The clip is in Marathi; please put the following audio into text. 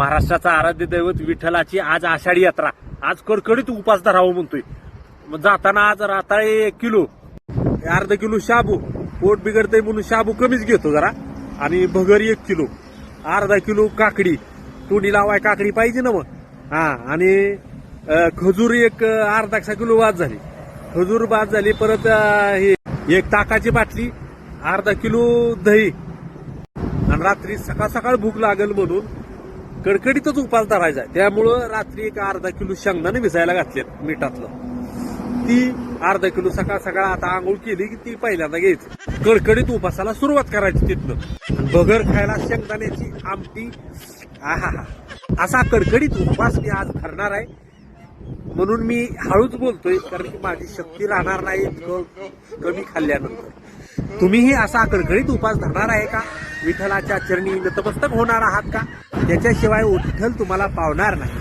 महाराष्ट्राचा आराध्य दैवत विठ्ठलाची आज आषाढी यात्रा. आज कडकडीत उपास धरावं म्हणतोय. मग जाताना आज राताळे एक किलो अर्धा किलो शाबू पोट बिघडतंय म्हणून शाबू कमीच घेतो जरा. आणि भगर एक किलो अर्धा किलो काकडी. तोंडी लावाय काकडी पाहिजे ना मग. हा आणि खजूर एक अं, अर्धा किलो बाद झाली. खजूर बाद झाली परत हे एक ताकाची बाटली अर्धा किलो दही. आणि रात्री सकाळ सकाळ भूक लागेल म्हणून कडकडीतच उपास धरायचा आहे. त्यामुळं रात्री एक अर्धा किलो शेंगदाणे भिसायला घातले मिठातलं. ती अर्धा किलो सकाळ सकाळ आता आंघोळ केली की ती पहिल्यांदा घ्यायची. कडकडीत उपासाला सुरुवात करायची तिथनं. बगर खायला शेंगदाण्याची आमटी. आहा हा असा कडकडीत उपवास मी आज धरणार आहे. म्हणून मी हळूच बोलतोय कारण की माझी शक्ती राहणार नाही इतकं कमी खाल्ल्यानंतर. तुम्हीही असा कडकडीत उपास धरणार आहे का? विठ्ठलाच्या चरणी नतमस्तक होणार आहात का? त्याच्याशिवाय विठ्ठल तुम्हाला पावणार नाही.